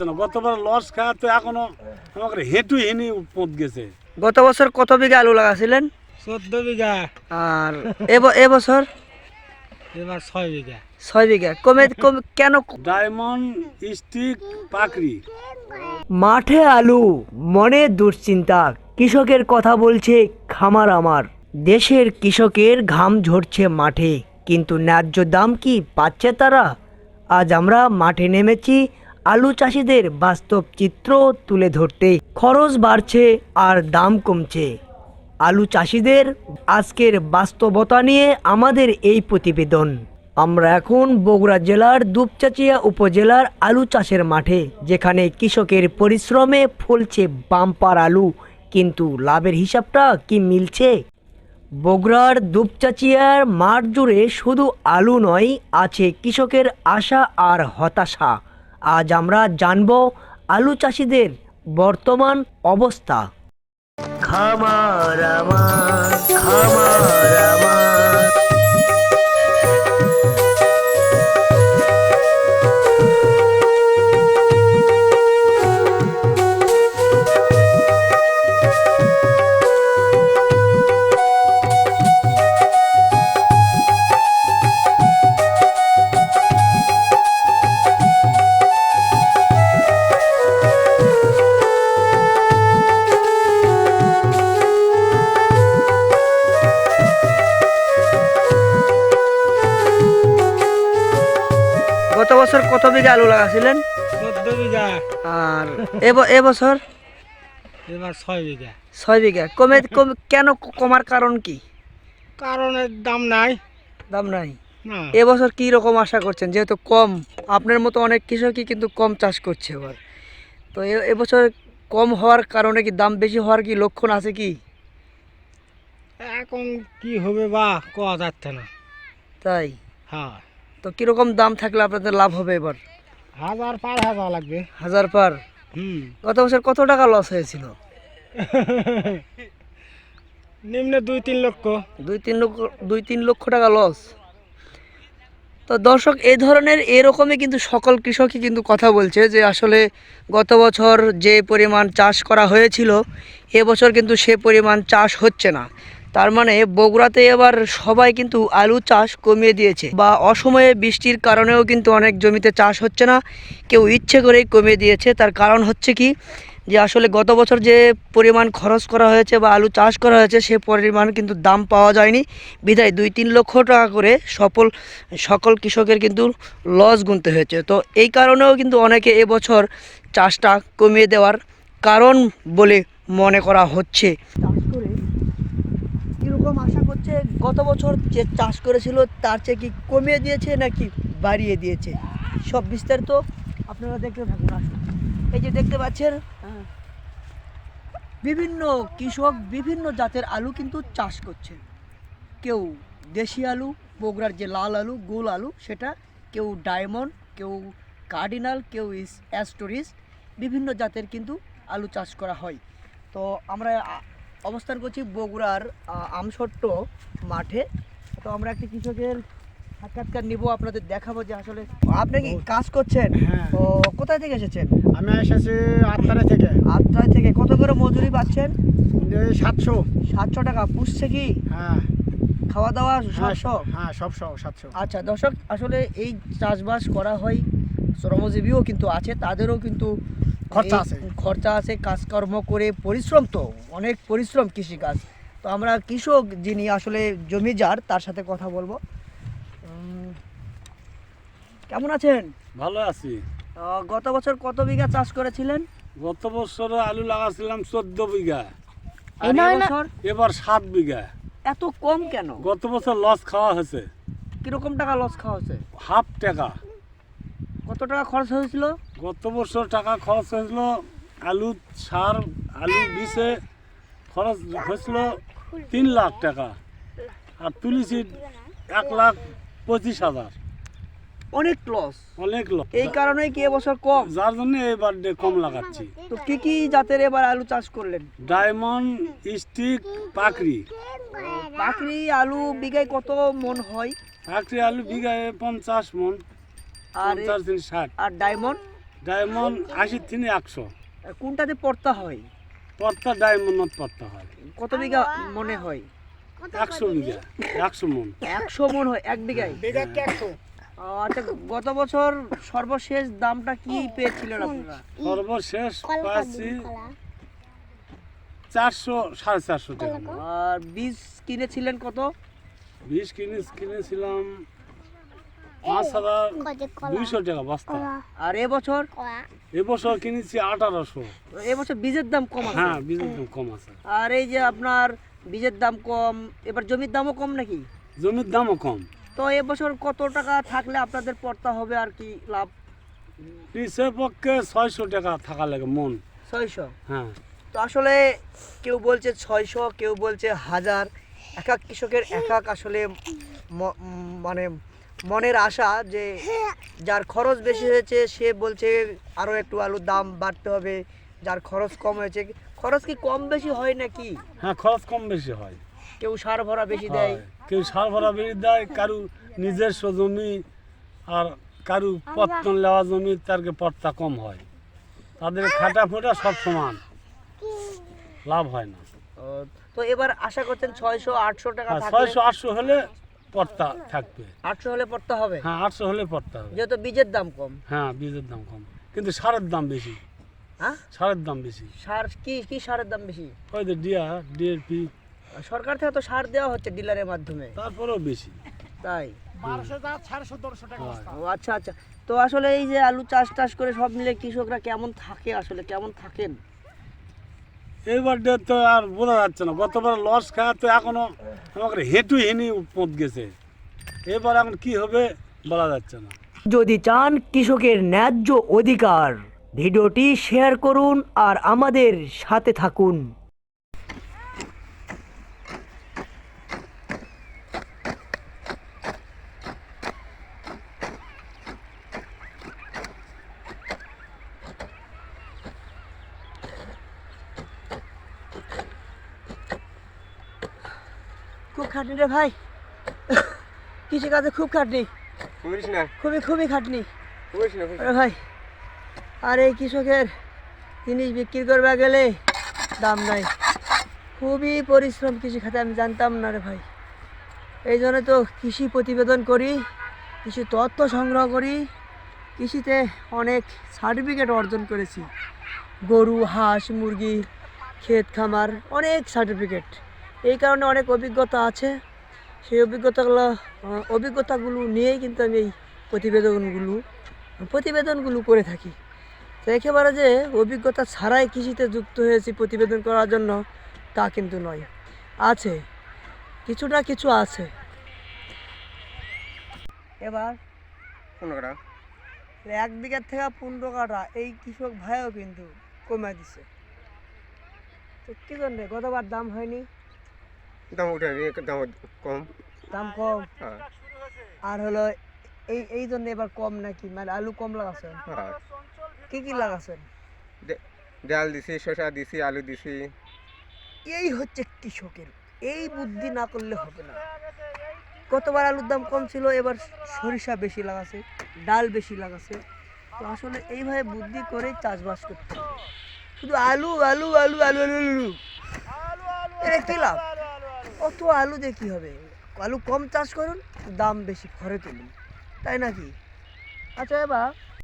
না লস খাওয়া তো এখনও আমাকে হেঁটু হেনি পথ গেছে। গত বছর কত বিঘা আলু লাগাছিলেন? চোদ্দ বিঘা। আর এবছর? এবার ছয় বিঘা। ছয় বিঘা। কমে কেন ডায়মন্ড স্টিক পাকড়ি। মাঠে আলু মনে দুশ্চিন্তা। কৃষকের কথা বলছে খামার আমার। দেশের কৃষকের ঘাম ঝরছে মাঠে। কিন্তু ন্যায্য দাম কি পাচ্ছে তারা? আজ আমরা মাঠে নেমেছি আলু চাষিদের বাস্তব চিত্র তুলে ধরতে খরচ বাড়ছে আর দাম কমছে। আলু চাষিদের আজকের বাস্তবতা নিয়ে আমাদের এই প্রতিবেদন। আমরা এখন বগুড়া জেলার দুপচাচিয়া উপজেলার আলু চাষের মাঠে, যেখানে কৃষকের পরিশ্রমে ফলছে বাম্পার আলু, কিন্তু লাভের হিসাবটা কি মিলছে? বগুড়ার দুপচাচিয়ার মাঠ জুড়ে শুধু আলু নয়, আছে কৃষকের আশা আর হতাশা। আজ আমরা জানব আলু চাষিদের বর্তমান অবস্থা। খামার আমার খামার গত বছর কত বিঘা আলু লাগাছিলেন? চোদ্দ বিঘা। আর এব- এবছর? এবার ছয় বিঘা। ছয় বিঘা। কমে কমে কেন কমার কারণ কি? কারণের দাম নাই। দাম নাই? এবছর কি রকম আশা করছেন? যেহেতু কম আপনার মতো অনেক কৃষকই কিন্তু কম চাষ করছে এবার। তো এবছর কম হওয়ার কারণে কি দাম বেশি হওয়ার কি লক্ষণ আছে কি? এখন কি হবে বা কোয়া যাচ্ছে না। তাই? হ্যাঁ। তো কীরকম দাম থাকলে আপনাদের লাভ হবে এবার? হাজার পার হাজার লাগবে। হাজার পার? হুম। গত বছর কত টাকা লস হয়েছিল? নিম্নে দুই তিন লক্ষ। দুই তিন লক্ষ দুই তিন লক্ষ টাকা লস তো দর্শক এই ধরনের এরকমই কিন্তু সকল কৃষকই কিন্তু কথা বলছে যে আসলে গত বছর যে পরিমাণ চাষ করা হয়েছিল এবছর কিন্তু সে পরিমাণ চাষ হচ্ছে না। তার মানে বগুড়াতে এবার সবাই কিন্তু আলু চাষ কমিয়ে দিয়েছে বা অসময়ে বৃষ্টির কারণেও কিন্তু অনেক জমিতে চাষ হচ্ছে না। কেউ ইচ্ছে করেই কমিয়ে দিয়েছে। তার কারণ হচ্ছে কি? যে আসলে গত বছর যে পরিমাণ খরচ করা হয়েছে বা আলু চাষ করা হয়েছে সে পরিমাণ কিন্তু দাম পাওয়া যায়নি। বিধায় দুই তিন লক্ষ টাকা করে সফল, সকল কৃষকের কিন্তু লস গুনতে হয়েছে। তো এই কারণেও কিন্তু অনেকে এবছর চাষটা কমিয়ে দেওয়ার কারণ বলে মনে করা হচ্ছে। কীরকম আশা করছে? গত বছর যে চাষ করেছিল তার চেয়ে কি কমিয়ে দিয়েছে নাকি বাড়িয়ে দিয়েছে? সব বিস্তারিত আপনারা দেখতে থাকুন আসুন। এই যে দেখতে পাচ্ছেন আহ, বিভিন্ন কৃষক বিভিন্ন জাতের আলু কিন্তু চাষ করছে। কেউ দেশি আলু বগুড়ার যে লাল আলু গোল আলু সেটা কেউ ডায়মন্ড কেউ কার্ডিনাল কেউ অ্যাস্টোরিস বিভিন্ন জাতের কিন্তু আলু চাষ করা হয়। তো আমরা অবস্থান করছি বগুড়ার আমসট্ট মাঠে। তো আমরা একটি কৃষকের সাক্ষাৎকার নিব আপনাদের দেখাবো যে আসলে আপনি কি কাজ করছেন? হ্যাঁ। তো কোথায় থেকে এসেছেন? আমি এসেছি আটটারে থেকে। আটটায় থেকে। কত করে মজুরি পাচ্ছেন? সাতশো। সাতশো টাকা। পুষছে কি? হ্যাঁ। খাওয়া দাওয়া সাতশো? হ্যাঁ সবশো সাতশো। আচ্ছা দর্শক আসলে এই চাষবাস করা হয় শ্রমজীবীও কিন্তু আছে তাদেরও কিন্তু খরচা আছে। খরচা আছে কাজকর্ম করে পরিশ্রম তো অনেক পরিশ্রম কৃষিকাজ। তো আমরা কৃষক যিনি আসলে জমি যার তার সাথে কথা বলব। উম, কেমন আছেন? ভালো আছি। আহ, গত বছর কত বিঘা চাষ করেছিলেন? গত বছর আলু লাগাছিলাম চোদ্দ বিঘা। এবার সাত বিঘা। এত কম কেন? গত বছর লস খাওয়া হয়েছে। কীরকম টাকা লস খাওয়া হয়েছে? হাফ টাকা। কত টাকা খরচ হয়েছিল? গত বছর টাকা খরচ হয়েছিল আলু সার আলু বিষে খরচ হয়েছিল তিন লাখ টাকা। আর তুলিছি এক লাখ পঁচিশ হাজার। অনেক লস অনেক লস এই কারণেই কি এবছর কম? যার জন্য এবার কম লাগাচ্ছি। তো কি কি জাতের এবার আলু চাষ করলেন? Diamond stick পাকড়ি। পাখরি আলু বিঘায় কত মন হয়? পাকড়ি আলু বিঘায় পঞ্চাশ মন। আর পঞ্চাশ দিন ষাট। আর ডায়মন্ড? ডায়মন্ড আশি থেকে একশো। কোনটাতে পড়তা হয়? পত্তা ডায়মন্ড পত্তা হয়। কত বিঘা মনে হয়? একশো বিঘা একশো মন। একশো মন হয় এক বিঘায়? একশো। আচ্ছা গত বছর সর্বশেষ দামটা কি পেয়েছিলেন আপনারা? সর্বশেষ পাচ্ছি চারশো সাড়ে চারশো টাকা। আর বীজ কিনেছিলেন কত? বীজ কিনে কিনেছিলাম পাঁচ হাজার দুইশো টাকা বস্তা। আর এবছর এবছর কিনেছি আঠারোশো। এবছর বীজের দাম কম আছে? হ্যাঁ বীজের দাম কম আছে। আর এই যে আপনার বীজের দাম কম এবার জমির দামও কম নাকি? জমির দামও কম। তো এবছর কত টাকা থাকলে আপনাদের পড়তা হবে আর কি লাভ? পিসের পক্ষে ছয়শো টাকা থাকা লাগে মন। ছয়শো? হ্যাঁ। তো আসলে কেউ বলছে ছয়শো কেউ বলছে হাজার। এক এক কৃষকের এক এক আসলে মানে মনের আশা যে যার খরচ বেশি হয়েছে সে বলছে আরও একটু আলুর দাম বাড়তে হবে যার খরচ কম হয়েছে। খরচ কি কম বেশি হয় নাকি? হ্যাঁ খরচ কম বেশি হয়। কেউ সার ভরা বেশি দেয়। কেউ সার ভরা বেশি দেয় কারু নিজস্ব জমি আর কারু পত্তন নেওয়া জমি তারকে পট্টা কম হয়? তাদের খাটা ফোটা সব সমান। লাভ হয় না। ও, তো এবার আশা করছেন ছয়শো আটশো টাকা থাকলে ছয়শো আটশো হলে পট্টা থাকবে। আটশো হলে পড়তে হবে? হ্যাঁ আটশো হলে পট্টা হবে। যেহেতু বীজের দাম কম। হ্যাঁ বীজের দাম কম। কিন্তু সারের দাম বেশি। হ্যাঁ? সারের দাম বেশি। সার কি কি সারের দাম বেশি? ওই যে ডিয়া ডিএপি। সরকার থেকে তো সার দেওয়া হচ্ছে ডিলারের মাধ্যমে। তারপরেও বেশি। তাই? বারোশো টাকা সাড়ে সতেরোশো টাকা ও আচ্ছা আচ্ছা। তো আসলে এই যে আলু চাষ টাস করে সব মিলে কৃষকরা কেমন থাকে আসলে? কেমন থাকেন? এইবারটা তো আর বোঝা যাচ্ছে না। গতবার লস খাওয়া তো এখনও আমাকে হেঁটু হেনি পথ গেছে। এবার এখন কি হবে বলা যাচ্ছে না। যদি চান কৃষকের ন্যায্য অধিকার, ভিডিওটি শেয়ার করুন আর আমাদের সাথে থাকুন। খুব খাটনি রে ভাই। কৃষিকাজে খুব খাটনি? খুবই খুবই খাটনি। ভাই আর এই কৃষকের জিনিস বিক্রি করবে গেলে দাম নাই। খুবই পরিশ্রম কৃষি খাতে আমি জানতাম না রে ভাই। এই জন্য তো কৃষি প্রতিবেদন করি কৃষি তথ্য সংগ্রহ করি কৃষিতে অনেক সার্টিফিকেট অর্জন করেছি। গরু হাঁস মুরগি ক্ষেত খামার অনেক সার্টিফিকেট। এই কারণে অনেক অভিজ্ঞতা আছে। সেই অভিজ্ঞতাগুলো অভিজ্ঞতাগুলো নিয়েই কিন্তু আমি এই প্রতিবেদনগুলো প্রতিবেদনগুলো করে থাকি। তো একেবারে যে অভিজ্ঞতা ছাড়াই কৃষিতে যুক্ত হয়েছি প্রতিবেদন করার জন্য তা কিন্তু নয়। আছে কিছু না কিছু আছে। এবার পনেরো এক বিঘার থেকে পনেরো কাটা এই কৃষক ভাইও কিন্তু কমে দিছে। তো কি জন্য? গতবার দাম হয়নি। দাম উঠে দাম কম। দাম কম? হ্যাঁ। আর হলো এই এই জন্য এবার কম নাকি? মানে আলু কম লাগাছেন? হ্যাঁ। কি কি লাগাছেন? ডাল দিছি শসা দিছি আলু দিছি। এই হচ্ছে কৃষকের এই বুদ্ধি না করলে হবে না। গতবার আলুর দাম কম ছিল এবার সরিষা বেশি লাগাছে ডাল বেশি লাগাছে। তো আসলে এইভাবে বুদ্ধি করে চাষবাস করতে হবে। শুধু আলু আলু আলু আলু আলু আলু এটা কি লাভ? অত আলু দিয়ে কী হবে? আলু কম চাষ করুন, দাম বেশি ঘরে তুলুন। তাই নাকি? আচ্ছা এবার